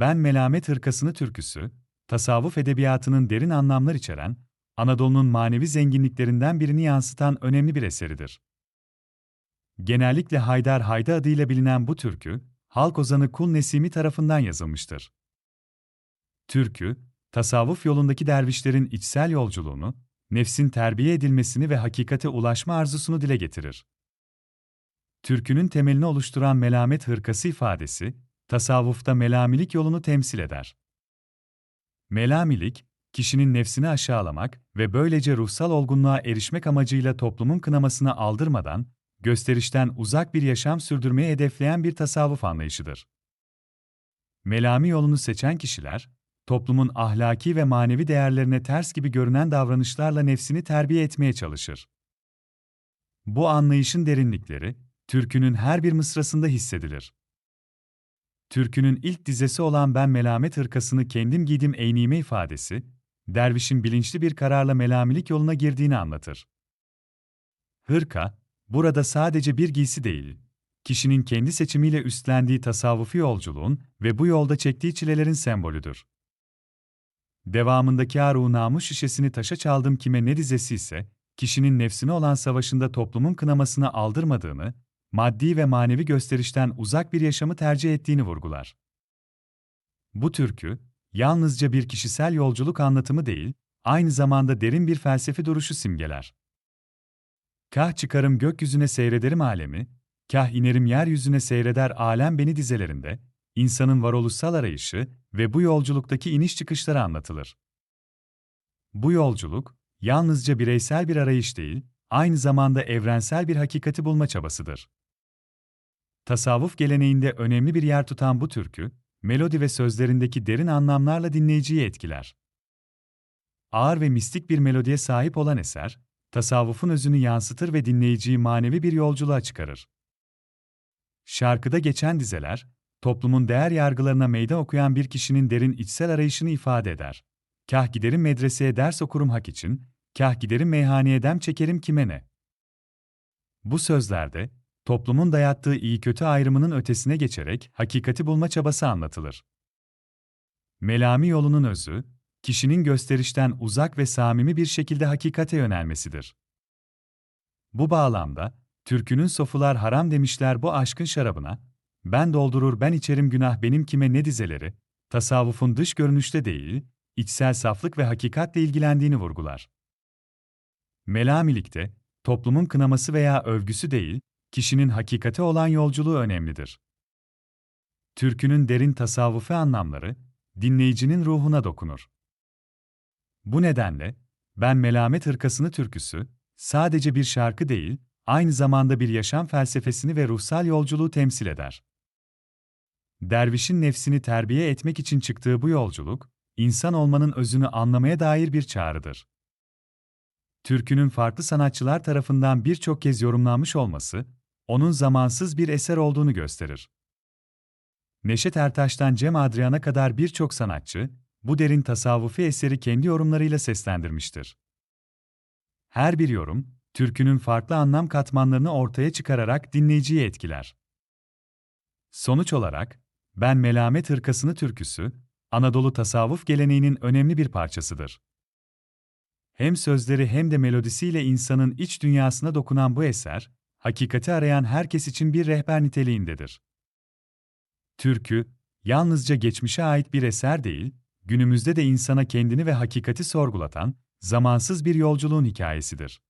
Ben Melamet Hırkasını türküsü, tasavvuf edebiyatının derin anlamlar içeren, Anadolu'nun manevi zenginliklerinden birini yansıtan önemli bir eseridir. Genellikle Haydar Hayda adıyla bilinen bu türkü, halk ozanı Kul Nesimi tarafından yazılmıştır. Türkü, tasavvuf yolundaki dervişlerin içsel yolculuğunu, nefsin terbiye edilmesini ve hakikate ulaşma arzusunu dile getirir. Türkünün temelini oluşturan melamet hırkası ifadesi, tasavvufta melamilik yolunu temsil eder. Melamilik, kişinin nefsini aşağılamak ve böylece ruhsal olgunluğa erişmek amacıyla toplumun kınamasına aldırmadan, gösterişten uzak bir yaşam sürdürmeyi hedefleyen bir tasavvuf anlayışıdır. Melami yolunu seçen kişiler, toplumun ahlaki ve manevi değerlerine ters gibi görünen davranışlarla nefsini terbiye etmeye çalışır. Bu anlayışın derinlikleri, türkünün her bir mısrasında hissedilir. Türkünün ilk dizesi olan Ben Melamet hırkasını kendim giydim eynime ifadesi, dervişin bilinçli bir kararla melamilik yoluna girdiğini anlatır. Hırka, burada sadece bir giysi değil, kişinin kendi seçimiyle üstlendiği tasavvufi yolculuğun ve bu yolda çektiği çilelerin sembolüdür. Devamındaki Aru namus şişesini taşa çaldım kime ne dizesi ise, kişinin nefsine olan savaşında toplumun kınamasına aldırmadığını, maddi ve manevi gösterişten uzak bir yaşamı tercih ettiğini vurgular. Bu türkü, yalnızca bir kişisel yolculuk anlatımı değil, aynı zamanda derin bir felsefi duruşu simgeler. Kah çıkarım gökyüzüne seyrederim alemi, kah inerim yeryüzüne seyreder alem beni dizelerinde, insanın varoluşsal arayışı ve bu yolculuktaki iniş çıkışları anlatılır. Bu yolculuk, yalnızca bireysel bir arayış değil, aynı zamanda evrensel bir hakikati bulma çabasıdır. Tasavvuf geleneğinde önemli bir yer tutan bu türkü, melodi ve sözlerindeki derin anlamlarla dinleyiciyi etkiler. Ağır ve mistik bir melodiye sahip olan eser, tasavvufun özünü yansıtır ve dinleyiciyi manevi bir yolculuğa çıkarır. Şarkıda geçen dizeler, toplumun değer yargılarına meydan okuyan bir kişinin derin içsel arayışını ifade eder. Kah giderim medreseye ders okurum hak için, kah giderim meyhaneye dem çekerim kime ne. Bu sözlerde, toplumun dayattığı iyi kötü ayrımının ötesine geçerek hakikati bulma çabası anlatılır. Melami yolunun özü, kişinin gösterişten uzak ve samimi bir şekilde hakikate yönelmesidir. Bu bağlamda, türkünün sofular haram demişler bu aşkın şarabına, ben doldurur ben içerim günah benim kime ne dizeleri, tasavvufun dış görünüşte değil, içsel saflık ve hakikatle ilgilendiğini vurgular. Melamilikte, toplumun kınaması veya övgüsü değil, kişinin hakikate olan yolculuğu önemlidir. Türkünün derin tasavvufi anlamları, dinleyicinin ruhuna dokunur. Bu nedenle, Ben Melamet Hırkasını türküsü, sadece bir şarkı değil, aynı zamanda bir yaşam felsefesini ve ruhsal yolculuğu temsil eder. Dervişin nefsini terbiye etmek için çıktığı bu yolculuk, insan olmanın özünü anlamaya dair bir çağrıdır. Türkünün farklı sanatçılar tarafından birçok kez yorumlanmış olması, onun zamansız bir eser olduğunu gösterir. Neşet Ertaş'tan Cem Adrian'a kadar birçok sanatçı, bu derin tasavvufi eseri kendi yorumlarıyla seslendirmiştir. Her bir yorum, türkünün farklı anlam katmanlarını ortaya çıkararak dinleyiciyi etkiler. Sonuç olarak, Ben Melamet Hırkasını türküsü, Anadolu tasavvuf geleneğinin önemli bir parçasıdır. Hem sözleri hem de melodisiyle insanın iç dünyasına dokunan bu eser, hakikati arayan herkes için bir rehber niteliğindedir. Türkü, yalnızca geçmişe ait bir eser değil, günümüzde de insana kendini ve hakikati sorgulatan, zamansız bir yolculuğun hikayesidir.